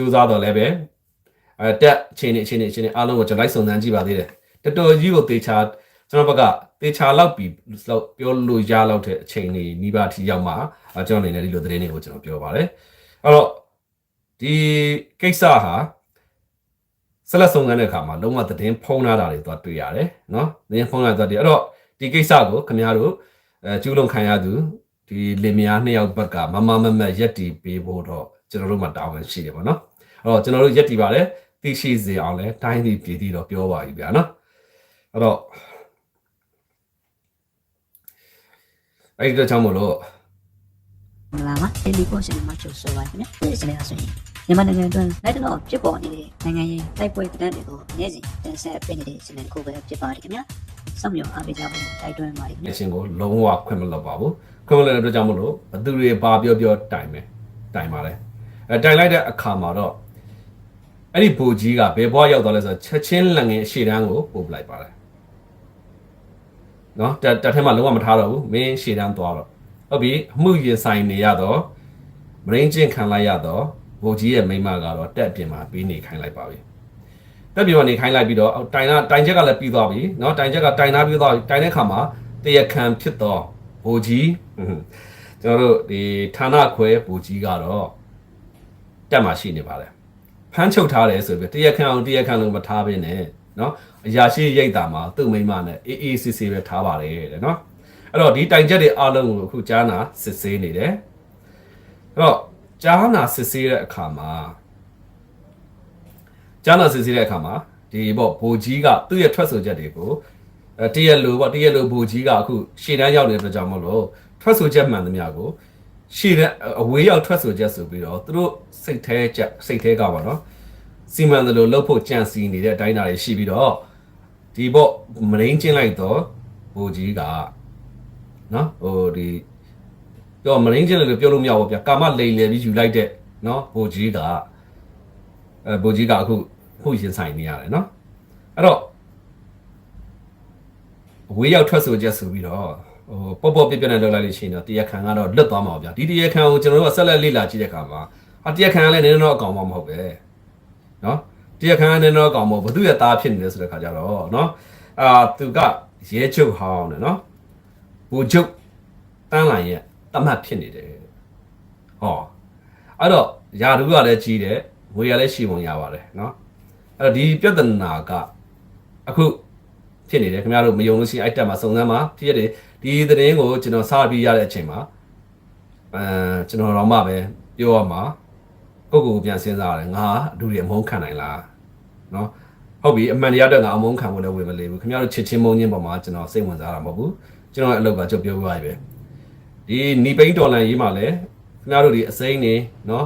ကြိုးစားတော့လည်းပဲအဲတက်အချိန်နဲ့အချိန်နဲ့အချိန်နဲ့အားလုံးကိုကျွန်တော်လိုက်စုံစမ်းကြည့်ပါသေးတယ်တော်တော်ကြီးကိုတေချာကျွန်တော်ဘက်ကတေချာလောက်ပြီးလောက်ပြောလို့ရလောက်တဲ့အချိန်လေးမိဘထီရောက်မှအဲကျွန်တော်အနေနဲ့ဒီလိုသတင်းတွေကိုကျွန်တော်ပြောပါတယ်အဲ့တော့ဒီကိစ္စဟာဆက်လက်စုံစမ်းတဲ့အခါမှာလုံးဝသတင်းဖုံးလာတာတွေသွားတွေ့ရတယ်နော်သတင်းဖုံးလာသွားတယ်အဲ့တော့ဒီကိစ္စကိုခင်ဗျားတို့အဲကျူးလွန်ခံရသူဒီလင်မယားနှစ်ယောက်ဘက်ကမမမမတ်ရက်တီပေးဖို့တော့ကျွန်တော်တို့မှာတာဝန်ရှိတယ်ပေါ့နော် အဲ့တော့ကျွန်တော်တို့ရက်တီပါတယ်သိရှိစေအောင်လဲတိုင်းပြည်ပြည်ပြီးတော့ပြောပါပြီဗျာနော်အဲ့တော့အဲ့ဒီတော့ကြောင့်မလို့မင်္ဂလာပါတယ်လီပိုရှင်မှာချုပ်ဆိုပါခင်ဗျာဒီစနေဆိုရင်မြန်မာနိုင်ငံအတွင်းလက်တော့ဖြစ်ပေါ်နေတဲ့နိုင်ငံရေးတိုက်ပွဲတန်းတွေကိုနေ့စဉ်တင်ဆက်ပေးနေတဲ့စနေကိုပဲဖြစ်ပါတယ်ခင်ဗျာစောင့်မျှော်အားပေးကြဖို့တိုက်တွန်းပါတယ်ခင်ဗျာအရှင်ကိုလုံးဝခွင့်မလုပ်ပါဘူးခွင့်မလုပ်တဲ့အတွက်ကြောင့်မလို့ဘသူတွေပါပြောပြောတိုင်မယ်တိုင်ပါလေအဲတိုင်လိုက်တဲ့အခါမှာတော့ အဲ့ဒီဘူကြီးကဘယ်ဘွားရောက်သွားလဲဆိုတော့ချက်ချင်းလက်ငယ်အရှိတန်းကိုပို့ပလိုက်ပါတယ်နော်တက်တက်ထဲမှာလုံးဝမထားတော့ဘူးမင်းရှေ့တန်းသွားတော့ဟုတ်ပြီအမှုရင်ဆိုင်နေရတော့မရင်းချင်းခံလိုက်ရတော့ဘူကြီးရဲ့မိန်းမကတော့တက်အပြင်မှာပြီးနေခိုင်းလိုက်ပါပြီတက်ပြင်မှာနေခိုင်းလိုက်ပြီးတော့တိုင်နာတိုင်ချက်ကလည်းပြီးသွားပြီနော်တိုင်ချက်ကတိုင်နာပြီးသွားပြီတိုင်တဲ့ခါမှာတရခံဖြစ်တော့ဘူကြီးဟွန်းကျွန်တော်တို့ဒီဌာနခွဲဘူကြီးကတော့တက်မှာရှိနေပါတယ် ဖမ်းချုပ်ထားတယ်ဆိုပြီးတရခံအောင်တရခံလို့မထားဘဲနဲ့နော်အရာရှိရိတ်တာမှာသူ့မိန်းမနဲ့အေးအေးဆေးဆေးပဲထားပါတယ်တဲ့နော်အဲ့တော့ဒီတိုင်ချက်တွေအားလုံးကိုအခုကြားနာစစ်ဆေးနေတယ်အဲ့တော့ကြားနာစစ်ဆေးတဲ့အခါမှာကြားနာစစ်ဆေးတဲ့အခါမှာဒီပေါ့ဘိုကြီးကသူ့ရဲ့ထွက်ဆိုချက်တွေကိုအဲတရက်လိုပေါ့တရက်လိုဘိုကြီးကအခုရှေ့တန်းရောက်နေတဲ့အတွက်ကြောင့်မလို့ထွက်ဆိုချက်မှန်သမျှကို ရှေ့တဲ့အဝေးရောက်ထွက်ဆိုချက်ဆိုပြီးတော့သူတို့စိတ်แท้ချက်စိတ်แท้ကပါနော်စီမံတယ်လို့လှုပ်ဖို့ကြံစီနေတဲ့အတိုင်းအတာတွေရှိပြီးတော့ဒီပေါ့မရင်းချင်းလိုက်တော့ဘိုကြီးကနော်ဟိုဒီပြောမရင်းချင်းလည်းပြောလို့မရဘူးဗျာကာမလိန်လေပြီးယူလိုက်တဲ့နော်ဘိုကြီးကအဲဘိုကြီးကအခုခုရင်ဆိုင်နေရတယ်နော်အဲ့တော့အဝေးရောက်ထွက်ဆိုချက်ဆိုပြီးတော့ ဟိုပေါ့ပေါ့ပြပြနဲ့လောက်လိုက်လို့ရှိရင်တော့တရားခံကတော့လွတ်သွားမှာပါဗျာဒီတရားခံကိုကျွန်တော်တို့ကဆက်လက်လေ့လာကြည့်တဲ့အခါမှာဟာတရားခံကလည်းနည်းနည်းတော့အကောင်မှမဟုတ်ပဲနော်တရားခံကနည်းနည်းတော့အကောင်မဟုတ်ဘသူရဲ့သားဖြစ်နေလဲဆိုတဲ့ခါကျတော့နော်အာသူကရဲချုပ်ဟောင်းတယ်နော်ဘူချုပ်တန်းလိုက်ရဲ့တမတ်ဖြစ်နေတယ်ဟောအဲ့တော့ယာတူကလည်းကြီးတယ်ငွေရလည်းရှိပုံရပါတယ်နော်အဲ့တော့ဒီပြဿနာကအခု ဖြစ်နေတယ်ခင်ဗျားတို့မယုံလို့ရှိရင်အဲ့တက်မှာစုံစမ်းမှာဖြစ်ရတယ်ဒီသတင်းကိုကျွန်တော်စပြီးရတဲ့အချိန်မှာအဲကျွန်တော်တော့မှပဲပြောရမှာကိုယ့်ကိုယ်ကိုပြန်စဉ်းစားရတယ်ငါအတူတွေအမုန်းခံနိုင်လားနော်ဟုတ်ပြီအမှန်တရားတော့ငါအမုန်းခံဖို့လည်းဝင်မလေးဘူးခင်ဗျားတို့ချစ်ချင်းမုန်းချင်းပေါ်မှာကျွန်တော်စိတ်ဝင်စားတာမဟုတ်ဘူးကျွန်တော်ရဲ့အလုပ်ကကြုတ်ပြောပြရပဲဒီနီပိန်းဒေါ်လာရေးမှာလည်းခင်ဗျားတို့ဒီအစိမ့်နေနော်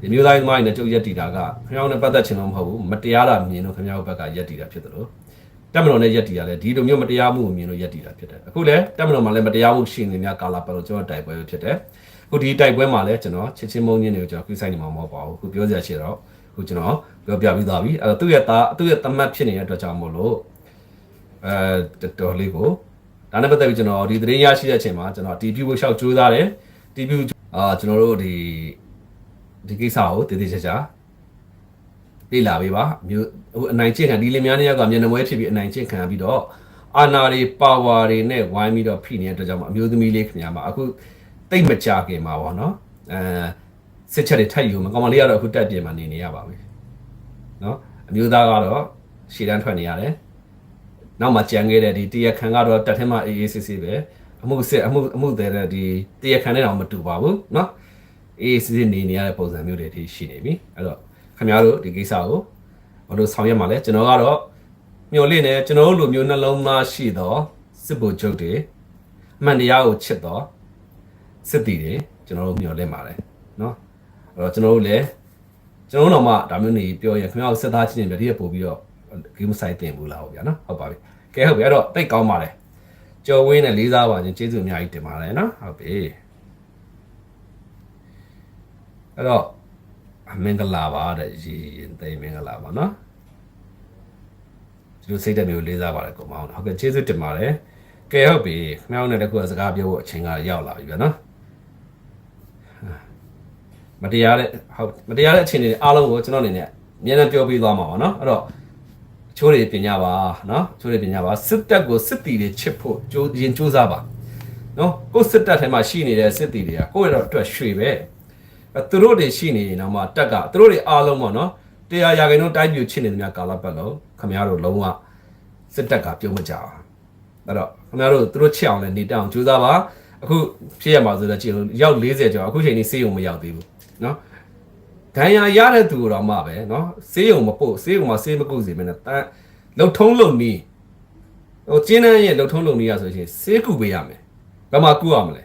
ဒီမျိုးသားသမားတွေနဲ့ကြုတ်ရက်တီတာကခင်ဗျားတို့နဲ့ပတ်သက်ချင်လို့မဟုတ်ဘူးမတရားတာမြင်လို့ခင်ဗျားတို့ဘက်ကရက်တီတာဖြစ်တယ်လို့ တက်မတော်နဲ့ရက်တီရလဲဒီလိုမျိုးမတရားမှုကိုမြင်လို့ရက်တီတာဖြစ်တယ်အခုလဲတက်မတော်မှာလည်းမတရားမှုရှိနေများကာလာပတ်လို့ကျွန်တော်တိုက်ပွဲပဲဖြစ်တယ်အခုဒီတိုက်ပွဲမှာလဲကျွန်တော်ချစ်ချင်းမုန်းချင်းတွေကိုကျွန်တော်ပြဆိုင်နေမှာမဟုတ်ပါဘူးအခုပြောစရာရှိတော့အခုကျွန်တော်ပြောပြပြီးသွားပြီအဲ့တော့သူ့ရဲ့သားသူ့ရဲ့တမတ်ဖြစ်နေတဲ့အတွက်ကြောင့်မို့လို့အဲတော်တော်လေးကိုဒါနဲ့ပတ်သက်ပြီးကျွန်တော်ဒီသတင်းရရှိတဲ့အချိန်မှာကျွန်တော်တီးပြဖို့ရှောက်ကြိုးစားတယ်တီးပြအာကျွန်တော်တို့ဒီဒီကိစ္စကိုတည်တည်ချာချာ လေ့လာပေးပါမျိုးဟိုအနိုင်ကျင့်ခံဒီလင်များနှစ်ယောက်ကမျက်နှာမွဲဖြစ်ပြီးအနိုင်ကျင့်ခံပြီးတော့အာနာတွေပါဝါတွေနဲ့ဝိုင်းပြီးတော့ဖိနေတဲ့အတွက်ကြောင့်မအမျိုးသမီးလေးခင်ဗျာမှာအခုတိတ်မကြခင်မှာပေါ့နော်အဲစစ်ချက်တွေထပ်ယူမှာကောင်မလေးကတော့အခုတက်ပြင်မှာနေနေရပါပြီနော်အမျိုးသားကတော့ရှည်တန်းထွက်နေရတယ်နောက်မှကြံခဲ့တဲ့ဒီတရခန်ကတော့တက်ထဲမှာအေးအေးဆေးဆေးပဲအမှုစစ်အမှုအမှုတဲ့ဒီတရခန်နဲ့တော့မတူပါဘူးနော်အေးအေးဆေးဆေးနေနေရတဲ့ပုံစံမျိုးတွေထိရှိနေပြီအဲ့တော့ ခင်ဗျားတို့ဒီကိစ္စကိုဘလို့ဆောင်ရွက်မှာလဲကျွန်တော်ကတော့မျှော်လင့်နေကျွန်တော်တို့လူမျိုးနှလုံးသားရှိသောစစ်ဘုတ်ချုပ်တွေအမှန်တရားကိုချစ်သောစစ်တီတွေကျွန်တော်တို့မျှော်လင့်ပါတယ်နော်အဲ့တော့ကျွန်တော်တို့လည်းကျွန်တော်တို့တော့မှဒါမျိုးနေပြောရင်ခင်ဗျားတို့စစ်သားချင်းတွေတည်းပို့ပြီးတော့ game site တင်ဘူးလားဟုတ်ဗျာနော်ဟုတ်ပါပြီကဲဟုတ်ပြီအဲ့တော့တိတ်ကောင်းပါတယ်ကျော်ဝင်းနဲ့လေးစားပါခြင်းကျေးဇူးအများကြီးတင်ပါတယ်နော်ဟုတ်ပြီအဲ့တော့ အမင်္ဂလာပါတဲ့ရေရင်သိမင်္ဂလာပါနော်ဒီလိုစိတ်ဓာတ်မျိုးလေးစားပါတယ်ကိုမောင်ဟုတ်ကဲ့ကျေးဇူးတင်ပါတယ်ကဲဟုတ်ပြီခမောင်းနဲ့တကူစကားပြောဖို့အချိန်ကရောက်လာပြီဗျာနော်မတရားတဲ့ဟုတ်မတရားတဲ့အချိန်တွေအားလုံးကိုကျွန်တော်အနေနဲ့အများနဲ့ပြောပြသွားမှာပါနော်အဲ့တော့ချိုးတွေပညာပါနော်ချိုးတွေပညာပါစစ်တပ်ကိုစစ်တီတွေချစ်ဖို့ကြိုးရင်ကြိုးစားပါနော်ကိုစစ်တပ်ထဲမှာရှိနေတဲ့စစ်တီတွေကကိုယ့်ရဲ့အတွက်ရွှေပဲ သူတို့တွေရှိနေရင်တော့မှတက်ကသူတို့တွေအားလုံးပေါ့နော်တရားရာခိုင်နှုန်းတိုင်းပြည်ချစ်နေသမျှကာလပတ်လုံးခမရတို့လုံးဝစစ်တက်ကပြုံးမကြအောင်အဲ့တော့ခမရတို့သူတို့ချစ်အောင်လည်းနေတက်အောင်ကြိုးစားပါအခုဖြစ်ရမှာဆိုတော့ကြည့်လို့ရောက်40ကျော်အခုချိန်ထိစေးရုံမရောက်သေးဘူးနော်ဒဏ်ရာရတဲ့သူတော့မှပဲနော်စေးရုံမပို့စေးရုံမှာစေးမကုစီမင်းနဲ့တန်းလုံထုံးလုံနီးဟိုကျင်းနှန်းရဲ့လုံထုံးလုံနီးရဆိုရှင်စေးကုပေးရမယ်ဘယ်မှာကုရမလဲ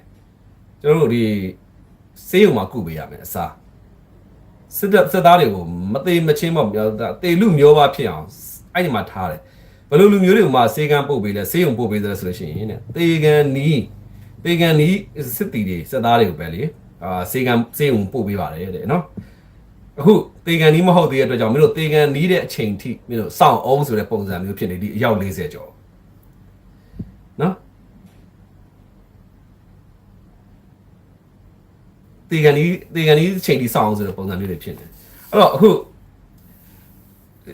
ကျွန်တော်တို့ဒီ စေးုံမှာကုပေးရမယ်အစားစစ်တပ်စစ်သားတွေကိုမသေးမချင်းမပြောတေလူမျိုးပါဖြစ်အောင်အဲ့ဒီမှာထားတယ်ဘယ်လိုလူမျိုးတွေကိုမှစေကန်းပို့ပေးလဲစေးုံပို့ပေးတယ်ဆိုလို့ရှိရင်တဲ့တေကန်နီးတေကန်နီးစစ်တီတွေစစ်သားတွေကိုပဲလေအာစေကန်းစေးုံပို့ပေးပါတယ်တဲ့နော်အခုတေကန်နီးမဟုတ်သေးတဲ့အတွက်ကြောင့်မင်းတို့တေကန်နီးတဲ့အချိန်ထိမင်းတို့စောင့်အောင်ဆိုတဲ့ပုံစံမျိုးဖြစ်နေဒီအယောက်40ကျော် တေကန်နီးတေကန်နီးအချိန်ထိစောင့်အောင်ဆိုတဲ့ပုံစံမျိုးတွေဖြစ်နေအဲ့တော့အခု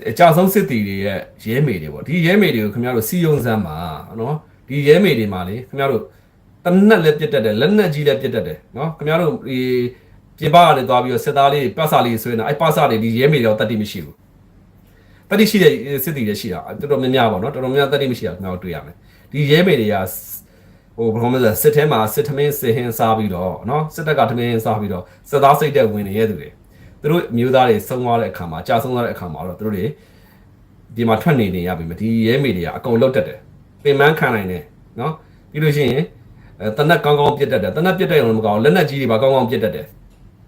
အကြဆုံးစစ်တီတွေရဲ့ရဲမေတွေပေါ့ဒီရဲမေတွေကိုခင်ဗျားတို့စီယုံစမ်းပါနော်ဒီရဲမေတွေမှာလေခင်ဗျားတို့တနက်လည်းပြတ်တတ်တယ်လက်နက်ကြီးလည်းပြတ်တတ်တယ်နော်ခင်ဗျားတို့ဒီပြင်ပကနေသွားပြီးတော့စစ်သားလေးပတ်စာလေးဆွဲနေတာအဲ့ပတ်စာတွေဒီရဲမေတွေတော့တတ်တိမရှိဘူးတတ်တိရှိတဲ့စစ်တီတွေရှိတာတော်တော်များများပေါ့နော်တော်တော်များများတတ်တိမရှိတာခင်ဗျားတို့တွေ့ရမယ်ဒီရဲမေတွေက ဟိုဘယ်လိုမလဲစစ်ထဲမှာစစ်ထမင်းစစ်ဟင်းစားပြီးတော့နော်စစ်တပ်ကထမင်းစားပြီးတော့စစ်သားစိတ်တဲ့ဝင်နေရတဲ့သူတွေသူတို့မျိုးသားတွေဆုံးသွားတဲ့အခါမှာကြာဆုံးသွားတဲ့အခါမှာတော့သူတို့တွေဒီမှာထွက်နေနေရပြီမဒီရဲမေတွေကအကုန်လုတ်တက်တယ်ပင်မခံနိုင်တယ်နော်ပြီးလို့ရှိရင်အဲတနက်ကောင်းကောင်းပြစ်တတ်တယ်တနက်ပြစ်တဲ့ရုံမကောင်းလက်နက်ကြီးတွေပါကောင်းကောင်းပြစ်တတ်တယ်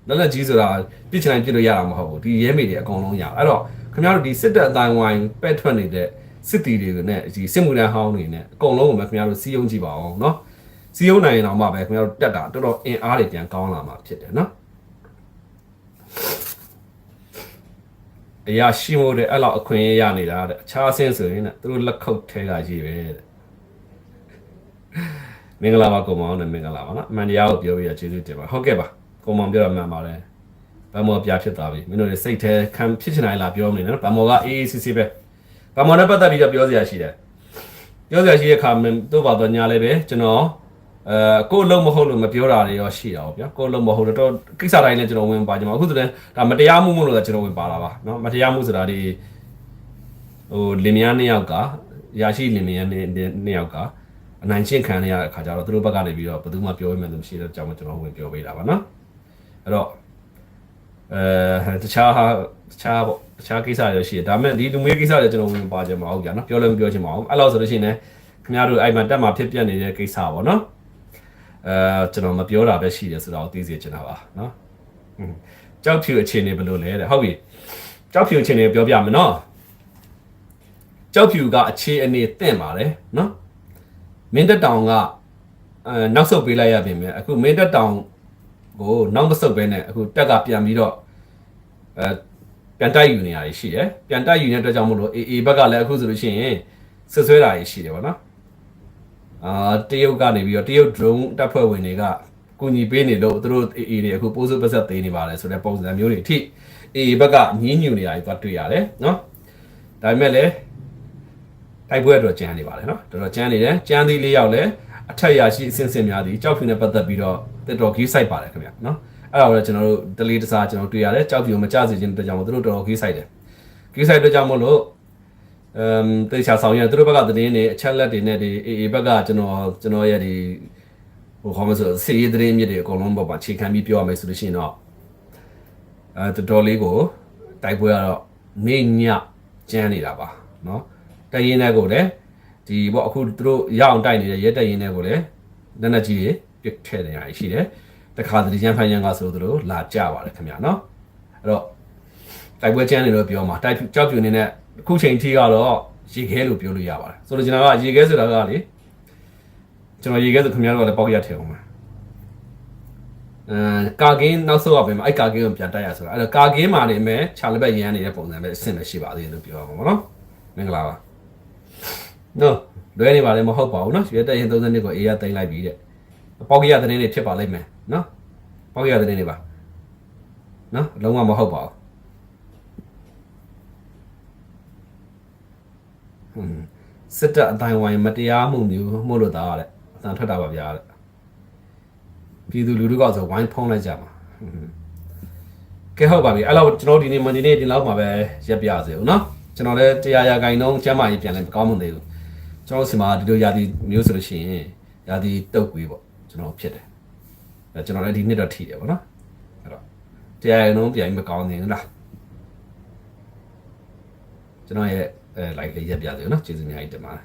လက်နက်ကြီးဆိုတာပြစ်ချင်တိုင်းပြစ်လို့ရတာမဟုတ်ဘူးဒီရဲမေတွေအကုန်လုံးရအဲ့တော့ခင်ဗျားတို့ဒီစစ်တပ်အတိုင်းဝိုင်းပဲ့ထွက်နေတဲ့ စစ်တီတွေနဲ့ဒီစစ်မှုထမ်းဟောင်းတွေနဲ့အကုန်လုံးကိုပဲခင်ဗျားတို့စီးယုံကြည့်ပါအောင်နော်စီးယုံနိုင်ရင်တော့မှပဲခင်ဗျားတို့တက်တာတော်တော်အင်အားတွေပြန်ကောင်းလာမှာဖြစ်တယ်နော်အရာရှိမို့တဲ့အဲ့လောက်အခွင့်အရေးရနေတာတဲ့အခြားအဆင်းဆိုရင်တဲ့သူတို့လက်ခုပ်ထဲကရေးပဲတဲ့မင်္ဂလာပါကိုမောင်နဲ့မင်္ဂလာပါနော်အမှန်တရားကိုပြောပြရကျေးဇူးတင်ပါဟုတ်ကဲ့ပါကိုမောင်ပြောတာမှန်ပါတယ်ဗမောပြဖြစ်သွားပြီမင်းတို့တွေစိတ်แท้ခံဖြစ်ချင်တိုင်းလာပြောမနေနော်ဗမောကအေးအေးဆေးဆေးပဲ ဗမောနဲ့ပတ်သက်ပြီးတော့ပြောစရာရှိတယ်ပြောစရာရှိတဲ့ခါမှတို့ပါတော့ညာလည်းပဲကျွန်တော်အဲကိုယ်လုံးမဟုတ်လို့မပြောတာတွေရောရှိတာပေါ့ဗျာကိုယ်လုံးမဟုတ်လို့တော့ကိစ္စတိုင်းလည်းကျွန်တော်ဝင်ပါကြမှာအခုဆိုရင်ဒါမတရားမှုမို့လို့ကျွန်တော်ဝင်ပါလာပါနော်မတရားမှုဆိုတာဒီဟိုလင်မယားနှစ်ယောက်ကရာရှိလင်မယားနှစ်နှစ်ယောက်ကအနိုင်ချင်းခံရတဲ့အခါကျတော့သူတို့ဘက်ကနေပြီးတော့ဘယ်သူမှပြောရမှန်းမရှိတဲ့အကြောင်းကိုကျွန်တော်ဝင်ပြောပေးတာပါနော်အဲ့တော့အဲတခြားဟာတခြားပေါ့ တခြားကိစ္စတွေရှိတယ်ဒါပေမဲ့ဒီလူမျိုးကိစ္စတွေကျွန်တော်ဝင်ပါကြမှာဟုတ်ကြနော်ပြောလည်းမပြောချင်ပါဘူးအဲ့လောက်ဆိုလို့ရှိရင်လည်းခင်ဗျားတို့အဲ့မှာတက်မှာဖြစ်ပြနေတဲ့ကိစ္စပေါ့နော်အဲကျွန်တော်မပြောတာပဲရှိတယ်ဆိုတော့သိစေချင်တာပါနော်อืมကြောက်ဖြူအခြေအနေဘယ်လိုလဲတဲ့ဟုတ်ပြီကြောက်ဖြူအခြေအနေပြောပြမယ်နော်ကြောက်ဖြူကအခြေအနေတင့်ပါတယ်နော်မင်းတက်တောင်ကအဲနောက်ဆုတ်ပေးလိုက်ရပြင်မယ်အခုမင်းတက်တောင်ကိုနောက်မဆုတ်ဘဲနဲ့အခုတက်ကပြန်ပြီးတော့အဲ ပြန်တိုက်ယူနေရရှိတယ်ပြန်တိုက်ယူနေတဲ့အတွက်ကြောင့်မို့လို့အေအေဘက်ကလည်းအခုဆိုလို့ရှိရင်ဆွဆွဲတာရှိတယ်ဗောနော်အာတရုတ်ကနေပြီးတော့တရုတ် drone တပ်ဖွဲ့ဝင်တွေကကူညီပေးနေလို့သူတို့အေအေတွေအခုပိုးစုပတ်ဆက်သေးနေပါတယ်ဆိုတဲ့ပုံစံမျိုးတွေအထိအေအေဘက်ကညင်းညူနေတာတွေသွားတွေ့ရတယ်နော်ဒါပေမဲ့လည်းတိုက်ပွဲအတွက်ကြမ်းနေပါတယ်နော်တော်တော်ကြမ်းနေတယ်ကြမ်းသီးလေးယောက်လည်းအထက်ရရှိအဆင့်ဆင့်များသည်ကြောက်ဖြူနဲ့ပတ်သက်ပြီးတော့တက်တော်ကြီးဆိုင်ပါတယ်ခင်ဗျနော် အဲ့ဒါကိုလည်းကျွန်တော်တို့တလေးတစားကျွန်တော်တွေ့ရတယ်ကြောက်ဖြူမကြစေခြင်းအတွက်ကြောင့်မို့သူတို့တော်တော်ကြီးဆိုင်တယ်ကြီးဆိုင်အတွက်ကြောင့်မို့လို့အမ်တေချာဆောင်ရသူတို့ဘက်ကသတင်းတွေအချက်လက်တွေနဲ့ဒီအေအေဘက်ကကျွန်တော်ကျွန်တော်ရဲ့ဒီဟိုခေါ်မဆိုစီးရီးသတင်းမြစ်တွေအကုန်လုံးပေါ့ပါခြေခံပြီးပြောရမယ်ဆိုလို့ရှိရင်တော့အဲတော်တော်လေးကိုတိုက်ပွဲကတော့နေညကျန်းနေတာပါเนาะတရင်တဲ့ကိုလည်းဒီပေါ့အခုသူတို့ရအောင်တိုက်နေတဲ့ရဲတရင်တဲ့ကိုလည်းလက်နက်ကြီးတွေပြစ်ထည့်နေရရှိတယ် တခါတတိယဖိုင်ရန်ကဆိုသလိုလာကြပါတယ်ခင်ဗျာနော်အဲ့တော့တိုက်ပွဲချမ်းတွေတော့ပြောမှာတိုက်ကြောက်ပြူနေတဲ့အခုချိန်ထိကတော့ရေခဲလို့ပြောလို့ရပါတယ်ဆိုတော့ကျွန်တော်ကရေခဲဆိုတာကလေကျွန်တော်ရေခဲဆိုခင်ဗျားတို့ကလည်းပေါက်ရထည့်အောင်ပါအဲကာကင်းနောက်ဆုံးကပဲမအဲ့ကာကင်းကိုပြန်တိုက်ရဆိုတာအဲ့တော့ကာကင်းမှာနေမယ်ခြာလက်ပတ်ရန်နေတဲ့ပုံစံပဲအဆင်မရှိပါသေးတယ်လို့ပြောအောင်ပါနော်မင်္ဂလာပါနော်လွဲနေပါလေမဟုတ်ပါဘူးနော်ရွေးတက်ရင်32ကိုအေးရတင်လိုက်ပြီတဲ့ ပေါက်ရတဲ့တင်းတွေဖြစ်ပါလိမ့်မယ်နော်ပေါက်ရတဲ့တင်းတွေပါနော်လုံးဝမဟုတ်ပါဘူးဟွန်းစစ်တပ်အတိုင်းဝိုင်းမတရားမှုမျိုးမှုလို့သားတဲ့အတန်ထွက်တာပါဗျာတဲ့ပြည်သူလူထုကဆိုဝိုင်းဖုံးလိုက်ကြမှာဟွန်းကဲဟုတ်ပါပြီအဲ့တော့ကျွန်တော်ဒီနေ့မန်ဒီနေ့ဒီလောက်မှာပဲရက်ပြစေဦးနော်ကျွန်တော်လည်းတရားရာဂိုင်နှုန်းကျမ်းမာရေးပြန်လဲမကောင်းမသေးဘူးကျွန်တော်စီမှာဒီလိုရာသီမျိုးဆိုလို့ရှိရင်ရာသီတုတ်ကွေးပေါ့ ကျွန်တော်ဖြစ်တယ်အဲကျွန်တော်လည်းဒီနှစ်တော့ထိတယ်ပေါ့နော်အဲ့တော့တရားရာနှုန်းပြန်မကောင်းသေးဘူးလားကျွန်တော်ရဲ့အဲ like ရက်ပြစေဦးနော်ကျေးဇူးအများကြီးတင်ပါတယ်